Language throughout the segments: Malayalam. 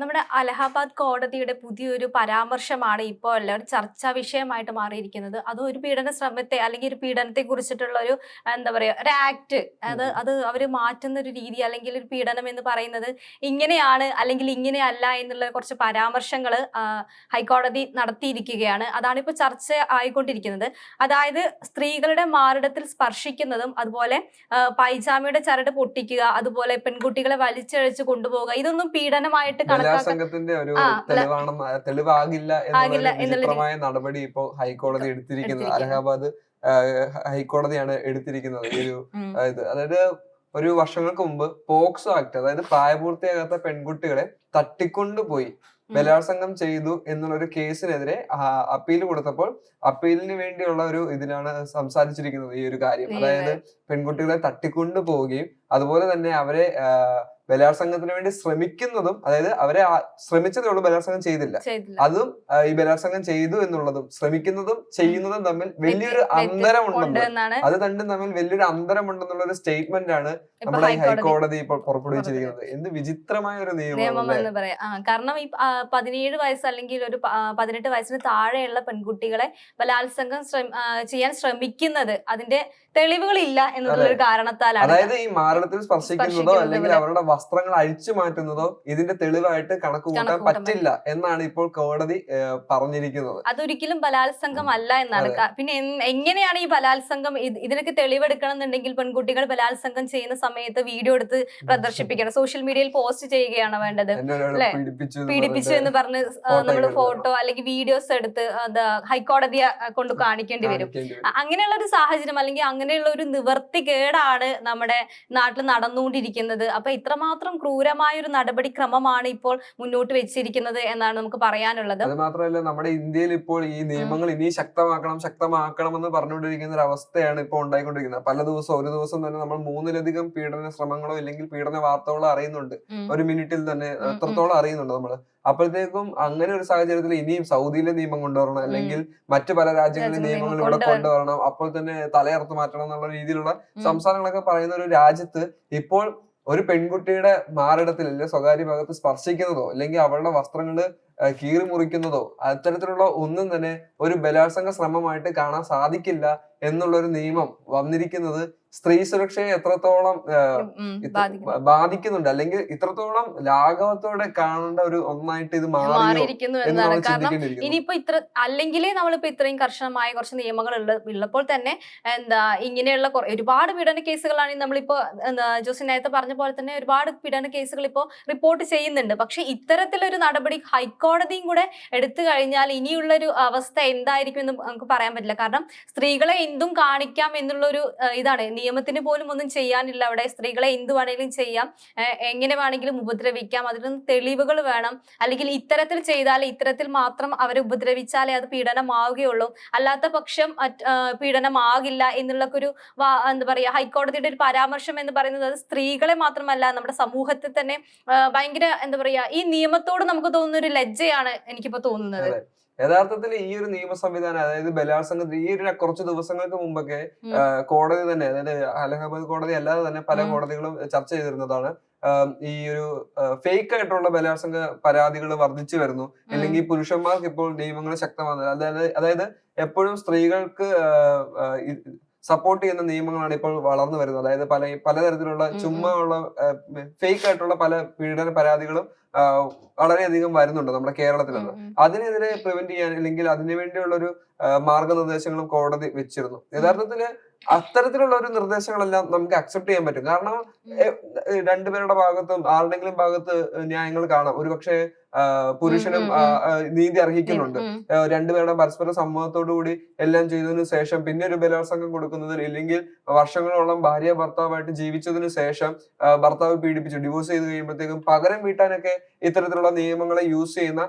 നമ്മുടെ അലഹാബാദ് കോടതിയുടെ പുതിയൊരു പരാമർശമാണ് ഇപ്പോൾ എല്ലാവരും ചർച്ചാ വിഷയമായിട്ട് മാറിയിരിക്കുന്നത്. അത് ഒരു പീഡന ശ്രമത്തെ അല്ലെങ്കിൽ ഒരു പീഡനത്തെ കുറിച്ചിട്ടുള്ള ഒരു എന്താ പറയുക ഒരു ആക്ട് അത്. അത് അവർ മാറ്റുന്ന ഒരു രീതി അല്ലെങ്കിൽ ഒരു പീഡനം എന്ന് പറയുന്നത് ഇങ്ങനെയാണ് അല്ലെങ്കിൽ ഇങ്ങനെയല്ല എന്നുള്ള കുറച്ച് പരാമർശങ്ങൾ ഹൈക്കോടതി നടത്തിയിരിക്കുകയാണ്. അതാണ് ഇപ്പോൾ ചർച്ച ആയിക്കൊണ്ടിരിക്കുന്നത്. അതായത് സ്ത്രീകളുടെ മാറിടത്തിൽ സ്പർശിക്കുന്നതും അതുപോലെ പൈജാമയുടെ ചരട് പൊട്ടിക്കുക അതുപോലെ പെൺകുട്ടികളെ വലിച്ചഴച്ച് കൊണ്ടുപോകുക ഇതൊന്നും പീഡനമായിട്ട് കണക്കാക്കാൻ സംഘത്തിന്റെ ഒരു ആ, തെളിവാണെന്ന് തെളിവാകില്ല എന്നുള്ള നടപടി ഇപ്പോ ഹൈക്കോടതി എടുത്തിരിക്കുന്നത്. അലഹാബാദ് ഹൈക്കോടതിയാണ് എടുത്തിരിക്കുന്നത് ഈ ഒരു അതായത് ഒരു വർഷങ്ങൾക്ക് മുമ്പ് പോക്സോ ആക്ട് അതായത് പ്രായപൂർത്തിയാകാത്ത പെൺകുട്ടികളെ തട്ടിക്കൊണ്ടുപോയി. ബലാത്സംഗം ചെയ്തു എന്നുള്ള ഒരു കേസിനെതിരെ അപ്പീൽ കൊടുത്തപ്പോൾ അപ്പീലിന് വേണ്ടിയുള്ള ഒരു ഇതിലാണ് സംസാരിച്ചിരിക്കുന്നത് ഈ ഒരു കാര്യം അതായത് പെൺകുട്ടികളെ തട്ടിക്കൊണ്ടു പോവുകയും അതുപോലെ തന്നെ അവരെ ബലാത്സംഗത്തിന് വേണ്ടി ശ്രമിക്കുന്നതും അതായത് അവരെ ശ്രമിച്ചതേ ഉള്ളൂ ബലാത്സംഗം ചെയ്തില്ല. അതും ഈ ബലാത്സംഗം ചെയ്തു എന്നുള്ളതും ശ്രമിക്കുന്നതും ചെയ്യുന്നതും തമ്മിൽ വലിയൊരു അന്തരം ഉണ്ടെന്നാണ് ഉണ്ടെന്ന് അത് രണ്ടും തമ്മിൽ വലിയൊരു അന്തരം ഉണ്ടെന്നുള്ള ഒരു സ്റ്റേറ്റ്മെന്റ് ആണ് നമ്മുടെ ഈ ഹൈക്കോടതി ഇപ്പോൾ പുറപ്പെടുവിച്ചിരിക്കുന്നത്. എന്ത് വിചിത്രമായ ഒരു നിയമം എന്ന് പറയാം. കാരണം ഈ പതിനേഴ് വയസ്സ് അല്ലെങ്കിൽ ഒരു പതിനെട്ട് വയസ്സിന് താഴെയുള്ള പെൺകുട്ടികളെ ബലാത്സംഗം ചെയ്യാൻ ശ്രമിക്കുന്നത് അതിന്റെ തെളിവുകളില്ല എന്നുള്ള ഒരു കാരണത്താലാണ് അതായത് ഈ മാരണത്തിൽ സ്പർശിക്കുന്നതോ സ്പർശിക്കുന്നത് അല്ലെങ്കിൽ അവരുടെ വസ്ത്രങ്ങൾ അഴിച്ചു മാറ്റുന്നതോ ഇതിന്റെ തെളിവായിട്ട് കണക്ക് കൂട്ടാൻ പറ്റില്ല എന്നാണ് ഇപ്പോൾ കോടതി പറഞ്ഞിരിക്കുന്നത്. അതൊരിക്കലും ബലാത്സംഗം അല്ല എന്നാണ് പിന്നെ എങ്ങനെയാണ് ഈ ബലാത്സംഗം ഇതിനൊക്കെ തെളിവെടുക്കണം എന്നുണ്ടെങ്കിൽ പെൺകുട്ടികൾ ബലാത്സംഗം ചെയ്യുന്ന സമയത്ത് വീഡിയോ എടുത്ത് പ്രദർശിപ്പിക്കണം. സോഷ്യൽ മീഡിയയിൽ പോസ്റ്റ് ചെയ്യുകയാണ് വേണ്ടത്. പീഡിപ്പിച്ചു എന്ന് പറഞ്ഞ് നമ്മൾ ഫോട്ടോ അല്ലെങ്കിൽ വീഡിയോസ് എടുത്ത് ഹൈക്കോടതിയെ കൊണ്ട് കാണിക്കേണ്ടി വരും. അങ്ങനെയുള്ള ഒരു സാഹചര്യം അല്ലെങ്കിൽ അങ്ങനെയുള്ള ഒരു നിവർത്തി നിവർത്തികേടാണ് നമ്മുടെ നാട്ടിൽ നടന്നുകൊണ്ടിരിക്കുന്നത്. അപ്പൊ ഇത്രമാത്രം ക്രൂരമായ ഒരു നടപടിക്രമമാണ് ഇപ്പോൾ മുന്നോട്ട് വെച്ചിരിക്കുന്നത് എന്നാണ് നമുക്ക് പറയാനുള്ളത്. അത് മാത്രമല്ല നമ്മുടെ ഇന്ത്യയിൽ ഇപ്പോൾ ഈ നിയമങ്ങൾ ഇനി ശക്തമാക്കണം ശക്തമാക്കണം എന്ന് പറഞ്ഞുകൊണ്ടിരിക്കുന്ന ഒരു അവസ്ഥയാണ് ഇപ്പോൾ ഉണ്ടായിക്കൊണ്ടിരിക്കുന്നത്. പല ദിവസം ഒരു ദിവസം തന്നെ നമ്മൾ മൂന്നിലധികം പീഡന ശ്രമങ്ങളോ അല്ലെങ്കിൽ പീഡന വാർത്തകളോ അറിയുന്നുണ്ട്. ഒരു മിനിറ്റിൽ തന്നെ. എത്രത്തോളം അറിയുന്നുണ്ട് നമ്മൾ അപ്പോഴത്തേക്കും അങ്ങനെ ഒരു സാഹചര്യത്തിൽ ഇനിയും സൗദിയിലെ നിയമം കൊണ്ടുവരണം അല്ലെങ്കിൽ മറ്റു പല രാജ്യങ്ങളിലെ നിയമങ്ങൾ ഇവിടെ കൊണ്ടുവരണം. അപ്പോൾ തന്നെ തലയർത്ത് മാറ്റണം എന്നുള്ള രീതിയിലുള്ള. സംസാരങ്ങളൊക്കെ പറയുന്ന ഒരു രാജ്യത്ത് ഇപ്പോൾ ഒരു പെൺകുട്ടിയുടെ മാറിടത്തിൽ അല്ലെങ്കിൽ സ്വകാര്യ ഭാഗത്ത് സ്പർശിക്കുന്നതോ അല്ലെങ്കിൽ അവളുടെ വസ്ത്രങ്ങൾ കീറി മുറിക്കുന്നതോ അത്തരത്തിലുള്ള ഒന്നും തന്നെ ഒരു ബലാത്സംഗ ശ്രമമായിട്ട് കാണാൻ സാധിക്കില്ല എന്നുള്ള ഒരു നിയമം വന്നിരിക്കുന്നത് സ്ത്രീ സുരക്ഷയെ എത്രത്തോളം. ബാധിക്കുന്നുണ്ട്. അല്ലെങ്കിൽ ഇത്രത്തോളം ലാഘവത്തോടെ കാണേണ്ട ഒരു ഒന്നായിട്ട് ഇത് മാറിയോ മാറിയിരിക്കുന്നു എന്നാണ്. കാരണം ഇനിയിപ്പോ ഇത്ര അല്ലെങ്കിലേ നമ്മളിപ്പോ ഇത്രയും കർശനമായ കുറച്ച് നിയമങ്ങൾ ഉള്ളപ്പോൾ തന്നെ എന്താ ഇങ്ങനെയുള്ള ഒരുപാട് പീഡന കേസുകളാണ് നമ്മളിപ്പോ എന്താ ജോസി നേരത്തെ പറഞ്ഞ പോലെ തന്നെ ഒരുപാട് പീഡന കേസുകൾ ഇപ്പോ റിപ്പോർട്ട് ചെയ്യുന്നുണ്ട്. പക്ഷെ ഇത്തരത്തിലൊരു നടപടി ഹൈക്കോടതിയും കൂടെ എടുത്തു കഴിഞ്ഞാൽ ഇനിയുള്ളൊരു അവസ്ഥ എന്തായിരിക്കും എന്ന് നമുക്ക് പറയാൻ പറ്റില്ല. കാരണം സ്ത്രീകളെ എന്തും കാണിക്കാം എന്നുള്ളൊരു ഇതാണ്. നിയമത്തിന് പോലും ഒന്നും ചെയ്യാനില്ല അവിടെ. സ്ത്രീകളെ എന്ത് വേണമെങ്കിലും ചെയ്യാം. എങ്ങനെ വേണമെങ്കിലും ഉപദ്രവിക്കാം. അതിനൊന്നും തെളിവുകൾ വേണം. അല്ലെങ്കിൽ ഇത്തരത്തിൽ ചെയ്താൽ ഇത്തരത്തിൽ മാത്രം അവരെ ഉപദ്രവിച്ചാലേ അത് പീഡനമാവുകയുള്ളൂ. അല്ലാത്ത പക്ഷം പീഡനമാകില്ല എന്നുള്ള ഒരു എന്താ പറയുക ഹൈക്കോടതിയുടെ ഒരു പരാമർശം എന്ന് പറയുന്നത് അത് സ്ത്രീകളെ മാത്രമല്ല നമ്മുടെ സമൂഹത്തിൽ തന്നെ ഭയങ്കര എന്താ പറയുക ഈ നിയമത്തോട് നമുക്ക് തോന്നുന്ന ഒരു ലജ്ജയാണ് എനിക്കിപ്പോ തോന്നുന്നത്. യഥാർത്ഥത്തിൽ ഈ ഒരു നിയമ സംവിധാനം അതായത് ബലാത്സംഗത്തിൽ ഈ ഒരു കുറച്ച് ദിവസങ്ങൾക്ക് മുമ്പൊക്കെ. കോടതി തന്നെ അതായത് അലഹബാദ് കോടതി അല്ലാതെ തന്നെ പല. കോടതികളും ചർച്ച ചെയ്തിരുന്നതാണ് ഈ ഒരു ഫേക്ക് ആയിട്ടുള്ള ബലാത്സംഗ പരാതികൾ വർദ്ധിച്ചു വരുന്നു അല്ലെങ്കിൽ പുരുഷന്മാർക്ക് ഇപ്പോൾ നിയമങ്ങൾ ശക്തമാണ് അതായത് അതായത് എപ്പോഴും സ്ത്രീകൾക്ക് സപ്പോർട്ട് ചെയ്യുന്ന നിയമങ്ങളാണ് ഇപ്പോൾ വളർന്നു വരുന്നത് അതായത് പല പലതരത്തിലുള്ള. ചുമ്മാ ഉള്ള ഫേക്ക് ആയിട്ടുള്ള പല പീഡന പരാതികളും വളരെയധികം വരുന്നുണ്ട് നമ്മുടെ ഉം. അതിനെതിരെ പ്രിവെന്റ് ചെയ്യാൻ അല്ലെങ്കിൽ അതിനു വേണ്ടിയുള്ള ഒരു മാർഗനിർദ്ദേശങ്ങളും കോടതി വെച്ചിരുന്നു. യഥാർത്ഥത്തിൽ അത്തരത്തിലുള്ള ഒരു നിർദ്ദേശങ്ങളെല്ലാം നമുക്ക് അക്സെപ്റ്റ് ചെയ്യാൻ പറ്റും. കാരണം രണ്ടുപേരുടെ ഭാഗത്തും ആരുടെങ്കിലും ഭാഗത്ത് ന്യായങ്ങൾ കാണാം. ഒരുപക്ഷെ പുരുഷനും നീതി അർഹിക്കുന്നുണ്ട്. രണ്ടുപേരുടെ പരസ്പര സമ്മതത്തോടു കൂടി എല്ലാം ചെയ്തതിനു ശേഷം പിന്നെ ഒരു ബലാത്സംഗം കൊടുക്കുന്നതിന് ഇല്ലെങ്കിൽ വർഷങ്ങളോളം ഭാര്യ ഭർത്താവായിട്ട് ജീവിച്ചതിനു ശേഷം ഭർത്താവ് പീഡിപ്പിച്ചു. ഡിവോഴ്സ് ചെയ്ത് കഴിയുമ്പോഴത്തേക്കും പകരം വീട്ടാനൊക്കെ ഇത്തരത്തിലുള്ള നിയമങ്ങളെ യൂസ് ചെയ്യുന്ന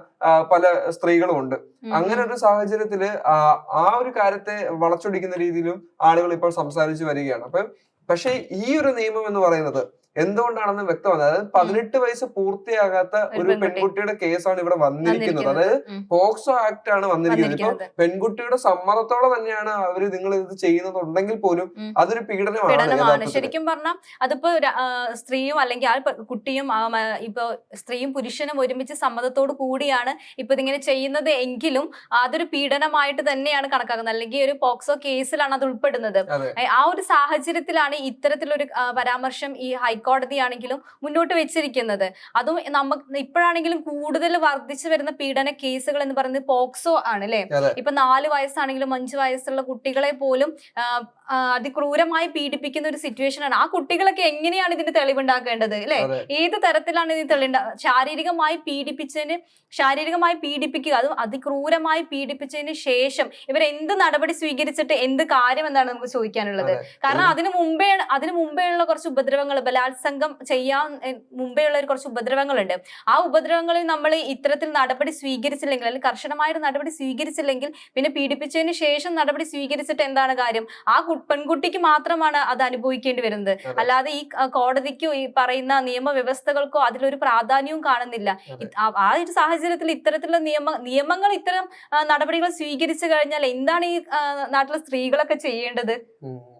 പല സ്ത്രീകളും ഉണ്ട്. അങ്ങനെ ഒരു സാഹചര്യത്തിൽ ആ ആ ഒരു കാര്യത്തെ വളച്ചൊടിക്കുന്ന രീതിയിലും ആളുകൾ ഇപ്പോൾ സംസാരിച്ചു വരികയാണ്. അപ്പം പക്ഷേ ഈ ഒരു നിയമം എന്ന് പറയുന്നത് എന്തുകൊണ്ടാണെന്ന് വ്യക്തമാണ് അതായത് പതിനെട്ട് വയസ്സ് പൂർത്തിയാകാത്ത ഒരു ഒരു പെൺകുട്ടി. പെൺകുട്ടിയുടെ കേസാണ് ഇവിടെ വന്നിരിക്കുന്നത്. അതായത് പോക്സോ ആക്ട് ആണ് വന്നിരിക്കുന്നത്. ഇപ്പൊ പെൺകുട്ടിയുടെ സമ്മതത്തോടെ തന്നെയാണ് അവർ നിങ്ങൾ ഇത് ചെയ്യുന്നതുണ്ടെങ്കിൽ പോലും അതൊരു പീഡനമാണ്. ശരിക്കും പറഞ്ഞാൽ അതിപ്പോ സ്ത്രീയും അല്ലെങ്കിൽ ആ കുട്ടിയും ഇപ്പൊ സ്ത്രീയും പുരുഷനും ഒരുമിച്ച് സമ്മതത്തോട് കൂടിയാണ് ഇപ്പൊ ഇതിങ്ങനെ ചെയ്യുന്നത് എങ്കിലും അതൊരു പീഡനമായിട്ട് തന്നെയാണ് കണക്കാക്കുന്നത്. അല്ലെങ്കിൽ ഒരു പോക്സോ കേസിലാണ് അത് ഉൾപ്പെടുന്നത്. ആ ഒരു സാഹചര്യത്തിലാണ് ഇത്തരത്തിലൊരു പരാമർശം ഈ ഹൈക്കോടതിയാണെങ്കിലും മുന്നോട്ട് വെച്ചിരിക്കുന്നത്. അതും നമുക്ക് ഇപ്പോഴാണെങ്കിലും കൂടുതൽ വർദ്ധിച്ചു വരുന്ന പീഡന കേസുകൾ എന്ന് പറയുന്നത് പോക്സോ ആണ് അല്ലെ. ഇപ്പൊ നാല് വയസ്സാണെങ്കിലും അഞ്ചു വയസ്സുള്ള കുട്ടികളെ പോലും അതിക്രൂരമായി പീഡിപ്പിക്കുന്ന ഒരു സിറ്റുവേഷൻ ആണ്. ആ കുട്ടികളൊക്കെ എങ്ങനെയാണ് ഇതിന് തെളിവുണ്ടാക്കേണ്ടത് അല്ലെ? ഏത് തരത്തിലാണ് ഇതിന് തെളിവുണ്ടാ ശാരീരികമായി പീഡിപ്പിച്ചതിന് ശാരീരികമായി പീഡിപ്പിക്കുക അതും അതിക്രൂരമായി പീഡിപ്പിച്ചതിന് ശേഷം ഇവർ എന്ത് നടപടി സ്വീകരിച്ചിട്ട് എന്ത് കാര്യം എന്താണ് നമുക്ക് ചോദിക്കാനുള്ളത്. കാരണം അതിനു മുമ്പേ അതിനു മുമ്പേ ഉള്ള കുറച്ച് ഉപദ്രവങ്ങൾ ബലാത്സംഗം ചെയ്യാൻ എ, മുമ്പേ ഉള്ള ഒരു കുറച്ച് ഉപദ്രവങ്ങളുണ്ട്. ആ ഉപദ്രവങ്ങളിൽ നമ്മൾ ഇത്തരത്തിൽ നടപടി സ്വീകരിച്ചില്ലെങ്കിൽ അല്ലെങ്കിൽ കർശനമായ ഒരു നടപടി സ്വീകരിച്ചില്ലെങ്കിൽ പിന്നെ പീഡിപ്പിച്ചതിന് ശേഷം നടപടി സ്വീകരിച്ചിട്ട് എന്താണ് കാര്യം? ആ പെൺകുട്ടിക്ക് മാത്രമാണ് അത് അനുഭവിക്കേണ്ടി വരുന്നത്. അല്ലാതെ ഈ കോടതിക്കോ ഈ പറയുന്ന നിയമവ്യവസ്ഥകൾക്കോ അതിലൊരു പ്രാധാന്യവും കാണുന്നില്ല. ആ- ഒരു സാഹചര്യത്തിൽ ഇത്തരത്തിലുള്ള നിയമ നിയമങ്ങൾ ഇത്തരം നടപടികൾ സ്വീകരിച്ചു കഴിഞ്ഞാൽ എന്താണ് ഈ നാട്ടിലെ സ്ത്രീകളൊക്കെ ചെയ്യേണ്ടത്?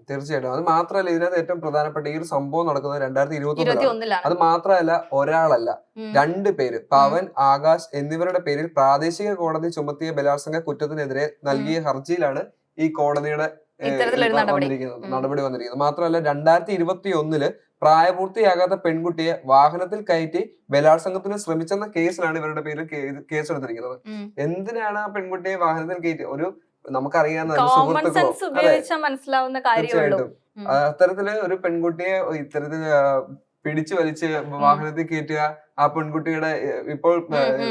തീർച്ചയായിട്ടും. അത് മാത്രമല്ല ഇതിനകത്ത് ഏറ്റവും പ്രധാനപ്പെട്ട ഈ ഒരു സംഭവം നടക്കുന്നത് രണ്ടായിരത്തി ഇരുപത്തി ഒന്നിലാണ് അത് മാത്രമല്ല ഒരാളല്ല. രണ്ട് പേര് പവൻ ആകാശ് എന്നിവരുടെ പേരിൽ പ്രാദേശിക കോടതി ചുമത്തിയ ബലാത്സംഗ കുറ്റത്തിനെതിരെ നൽകിയ ഹർജിയിലാണ് ഈ കോടതിയുടെ നടപടി. വന്നിരിക്കുന്നത് ഉം. നടപടി വന്നിരിക്കുന്നത്. മാത്രമല്ല രണ്ടായിരത്തി ഇരുപത്തി ഒന്നിൽ പ്രായപൂർത്തിയാകാത്ത പെൺകുട്ടിയെ വാഹനത്തിൽ കയറ്റി ബലാത്സംഗത്തിന് ശ്രമിച്ചെന്ന കേസിലാണ് ഇവരുടെ പേരിൽ കേസെടുത്തിരിക്കുന്നത്. എന്തിനാണ് ആ പെൺകുട്ടിയെ വാഹനത്തിൽ കയറ്റി? ഒരു നമുക്കറിയാവുന്ന സുഹൃത്തുക്കളോ അത്തരത്തിൽ ഒരു പെൺകുട്ടിയെ ഇത്തരത്തിൽ പിടിച്ചു വലിച്ച് വാഹനത്തിൽ കയറ്റുക ആ പെൺകുട്ടിയുടെ ഇപ്പോൾ.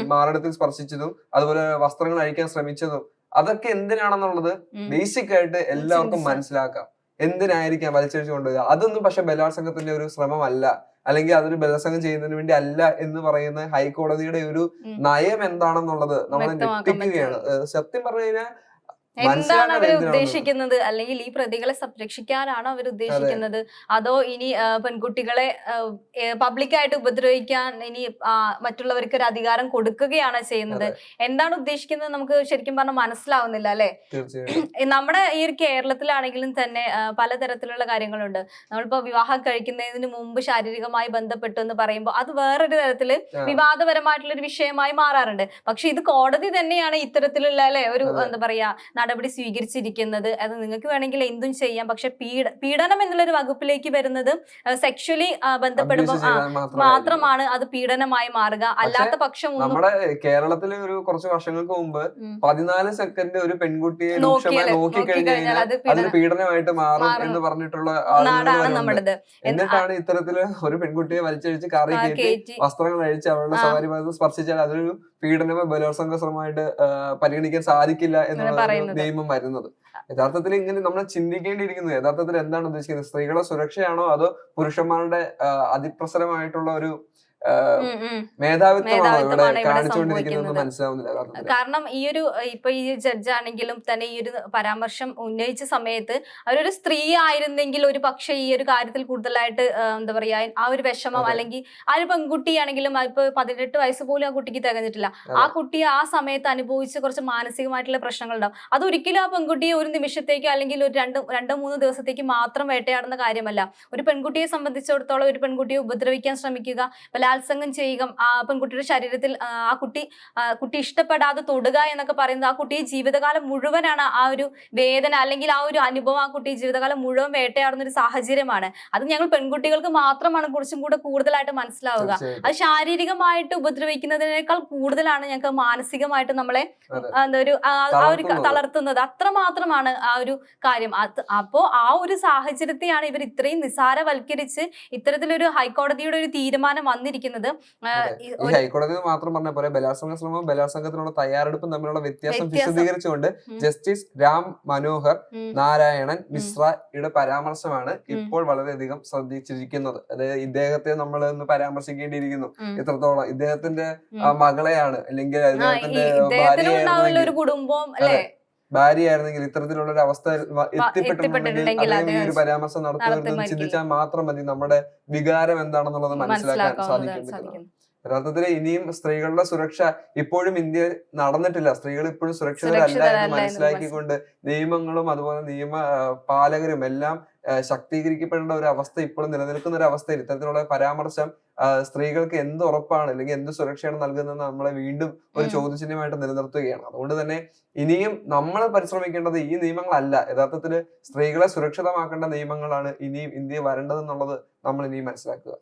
മാറിടത്തിൽ സ്പർശിച്ചതും അതുപോലെ വസ്ത്രങ്ങൾ അഴിക്കാൻ ശ്രമിച്ചതും അതൊക്കെ എന്തിനാണെന്നുള്ളത് ബേസിക് ആയിട്ട് എല്ലാവർക്കും മനസ്സിലാക്കാം. എന്തിനായിരിക്കാം വലിച്ചഴിച്ചു കൊണ്ടുവരിക? അതൊന്നും പക്ഷെ ബലാത്സംഗത്തിന്റെ ഒരു ശ്രമമല്ല. അല്ലെങ്കിൽ അതൊരു ബലാത്സംഗം ചെയ്യുന്നതിന് വേണ്ടി അല്ല എന്ന് പറയുന്ന ഹൈക്കോടതിയുടെ ഒരു നയം എന്താണെന്നുള്ളത് നമ്മളെ ഞെട്ടിക്കുകയാണ്. സത്യം പറഞ്ഞു കഴിഞ്ഞാൽ എന്താണ് അവർ ഉദ്ദേശിക്കുന്നത്? അല്ലെങ്കിൽ ഈ പ്രതികളെ സംരക്ഷിക്കാനാണോ അവർ ഉദ്ദേശിക്കുന്നത്? അതോ ഇനി പെൺകുട്ടികളെ പബ്ലിക്കായിട്ട് ഉപദ്രവിക്കാൻ ഇനി മറ്റുള്ളവർക്ക് ഒരു അധികാരം കൊടുക്കുകയാണ് ചെയ്യുന്നത്? എന്താണ് ഉദ്ദേശിക്കുന്നത് നമുക്ക് ശരിക്കും പറഞ്ഞാൽ മനസ്സിലാവുന്നില്ല അല്ലെ? നമ്മുടെ ഈ ഒരു കേരളത്തിലാണെങ്കിലും തന്നെ പലതരത്തിലുള്ള കാര്യങ്ങളുണ്ട്. നമ്മളിപ്പോ വിവാഹം കഴിക്കുന്നതിന് മുമ്പ് ശാരീരികമായി ബന്ധപ്പെട്ടു എന്ന് പറയുമ്പോൾ അത് വേറൊരു തരത്തിൽ വിവാദപരമായിട്ടുള്ള ഒരു വിഷയമായി മാറാറുണ്ട്. പക്ഷെ ഇത് കോടതി തന്നെയാണ് ഇത്തരത്തിലുള്ള അല്ലെ ഒരു എന്താ പറയാ നടപടി സ്വീകരിച്ചിരിക്കുന്നത് അത് നിങ്ങൾക്ക് വേണമെങ്കിൽ എന്തും ചെയ്യാം പക്ഷെ പീഡ പീഡനം എന്നുള്ളൊരു വകുപ്പിലേക്ക് വരുന്നത് സെക്ഷലി ബന്ധപ്പെടുമ്പോൾ. മാത്രമാണ് അത് പീഡനമായി മാറുക അല്ലാത്ത പക്ഷം നമ്മുടെ കേരളത്തിലെ ഒരു കുറച്ച് വർഷങ്ങൾക്ക് മുമ്പ്. പതിനാല് സെക്കൻഡ് ഒരു പെൺകുട്ടിയെ രൂക്ഷമായി കഴിഞ്ഞാൽ അത് പീഡനമായിട്ട് മാറും. എന്ന് പറഞ്ഞിട്ടുള്ള നാടാണ് നമ്മുടേത് എന്നിട്ടാണ് ഇത്തരത്തിൽ ഒരു പെൺകുട്ടിയെ വലിച്ചഴിച്ച് കാറി കയറ്റി വസ്ത്രങ്ങൾ അഴിച്ച് അവളുടെ ആ. സ്വകാര്യ സ്പർശിച്ചാൽ അതൊരു പീഡനമോ ബലാത്സംഗ ശ്രമമായിട്ട് പരിഗണിക്കാൻ സാധിക്കില്ല എന്ന് പറയുന്നത്. നിയമം വരുന്നത് യഥാർത്ഥത്തിൽ ഇങ്ങനെ നമ്മൾ ചിന്തിക്കേണ്ടിയിരിക്കുന്നത് യഥാർത്ഥത്തിൽ എന്താണ് ഉദ്ദേശിക്കുന്നത്? സ്ത്രീകളുടെ സുരക്ഷയാണോ അതോ പുരുഷന്മാരുടെ അതിപ്രസരമായിട്ടുള്ള ഒരു. മേധാവിത്വമാണോ ഇവിടെ മേധാവിത്വമാണ് ഇവിടെ കാണിച്ചുകൊണ്ടിരിക്കുന്നത് മനസ്സിലാവുന്നില്ല കാരണം ഈ ഒരു ഇപ്പൊ ഈ ജഡ്ജ് ആണെങ്കിലും തന്നെ ഈ ഒരു പരാമർശം ഉന്നയിച്ച സമയത്ത് അവരൊരു സ്ത്രീ ആയിരുന്നെങ്കിൽ ഒരു പക്ഷെ ഈ ഒരു കാര്യത്തിൽ കൂടുതലായിട്ട് എന്താ പറയാ ആ ഒരു വിഷമം അല്ലെങ്കിൽ ആ ഒരു പെൺകുട്ടിയാണെങ്കിലും ഇപ്പൊ പതിനെട്ട് വയസ്സ് പോലും ആ കുട്ടിക്ക് തികഞ്ഞിട്ടില്ല. ആ കുട്ടി ആ സമയത്ത് അനുഭവിച്ച കുറച്ച് മാനസികമായിട്ടുള്ള പ്രശ്നങ്ങൾ ഉണ്ടാവും അത് അതൊരിക്കലും ആ പെൺകുട്ടിയെ ഒരു നിമിഷത്തേക്ക് അല്ലെങ്കിൽ ഒരു രണ്ട് രണ്ടോ മൂന്നോ ദിവസത്തേക്ക് മാത്രം വേട്ടയാടുന്ന കാര്യമല്ല. ഒരു പെൺകുട്ടിയെ സംബന്ധിച്ചിടത്തോളം ഒരു പെൺകുട്ടിയെ ഉപദ്രവിക്കാൻ ശ്രമിക്കുക ബലാത്സംഗം ചെയ്യുക ആ പെൺകുട്ടിയുടെ ശരീരത്തിൽ ആ, കുട്ടി കുട്ടി ഇഷ്ടപ്പെടാതെ തൊടുക എന്നൊക്കെ പറയുന്നത് ആ കുട്ടിയെ ജീവിതകാലം മുഴുവനാണ് ആ ഒരു വേദന അല്ലെങ്കിൽ ആ ഒരു അനുഭവം ആ കുട്ടി ജീവിതകാലം മുഴുവൻ വേട്ടയാടുന്ന ഒരു സാഹചര്യമാണ്. അത് ഞങ്ങൾ പെൺകുട്ടികൾക്ക് മാത്രമാണ് കുറച്ചും കൂടെ കൂടുതലായിട്ട് മനസ്സിലാവുക. അത് ശാരീരികമായിട്ട് ഉപദ്രവിക്കുന്നതിനേക്കാൾ കൂടുതലാണ് ഞങ്ങൾക്ക് മാനസികമായിട്ട് നമ്മളെ എന്താ ഒരു ആ ആ ഒരു തളർത്തുന്നത്. അത്ര മാത്രമാണ് ആ ഒരു കാര്യം. അപ്പോ ആ ഒരു സാഹചര്യത്തെയാണ് ഇവർ ഇത്രയും നിസാരവൽക്കരിച്ച് ഇത്തരത്തിലൊരു ഹൈക്കോടതിയുടെ ഒരു തീരുമാനം വന്നിരിക്കുന്നത്. ഒരു- ഹൈക്കോടതി മാത്രം പറഞ്ഞ പോലെ ബലാത്സംഗ ശ്രമവും ബലാത്സംഗത്തിനുള്ള തയ്യാറെടുപ്പും തമ്മിലുള്ള വ്യത്യാസം. വിശദീകരിച്ചുകൊണ്ട് ജസ്റ്റിസ് രാം മനോഹർ നാരായണൻ മിശ്രയുടെ പരാമർശമാണ് ഇപ്പോൾ വളരെയധികം ശ്രദ്ധിച്ചിരിക്കുന്നത്. അതായത് ഇദ്ദേഹത്തെ നമ്മൾ ഒന്ന് പരാമർശിക്കേണ്ടിയിരിക്കുന്നു. എത്രത്തോളം ഇദ്ദേഹത്തിന്റെ. മകളെയാണ് അല്ലെങ്കിൽ കുടുംബം അല്ലെ? ഭാര്യ ആയിരുന്നെങ്കിൽ ഇത്തരത്തിലുള്ള ഒരു അവസ്ഥ എത്തിപ്പെട്ടിട്ടുണ്ടെങ്കിൽ ഒരു പരാമർശം നടത്തുന്നത് ചിന്തിച്ചാൽ മാത്രം മതി നമ്മുടെ വികാരം എന്താണെന്നുള്ളത് മനസ്സിലാക്കാൻ സാധിക്കും യഥാർത്ഥത്തിൽ യഥാർത്ഥത്തിൽ ഇനിയും സ്ത്രീകളുടെ സുരക്ഷ ഇപ്പോഴും ഇന്ത്യ നടന്നിട്ടില്ല. സ്ത്രീകൾ ഇപ്പോഴും സുരക്ഷിതരല്ല എന്ന് മനസ്സിലാക്കിക്കൊണ്ട് നിയമങ്ങളും അതുപോലെ നിയമ പാലകരും എല്ലാം ശക്തീകരിക്കപ്പെടേണ്ട ഒരു അവസ്ഥ ഇപ്പോഴും നിലനിൽക്കുന്ന ഒരു അവസ്ഥയിൽ ഇത്തരത്തിലുള്ള പരാമർശം സ്ത്രീകൾക്ക് എന്ത് ഉറപ്പാണ് അല്ലെങ്കിൽ എന്ത് സുരക്ഷയാണ് നൽകുന്നത് നമ്മളെ വീണ്ടും ഒരു. ചോദ്യചിഹ്നമായിട്ട് നിലനിർത്തുകയാണ്. അതുകൊണ്ട് തന്നെ ഇനിയും നമ്മൾ പരിശ്രമിക്കേണ്ടത് ഈ നിയമങ്ങളല്ല. യഥാർത്ഥത്തിൽ സ്ത്രീകളെ സുരക്ഷിതമാക്കേണ്ട നിയമങ്ങളാണ് ഇനിയും ഇന്ത്യ വരേണ്ടതെന്നുള്ളത് നമ്മൾ ഇനിയും മനസ്സിലാക്കുക.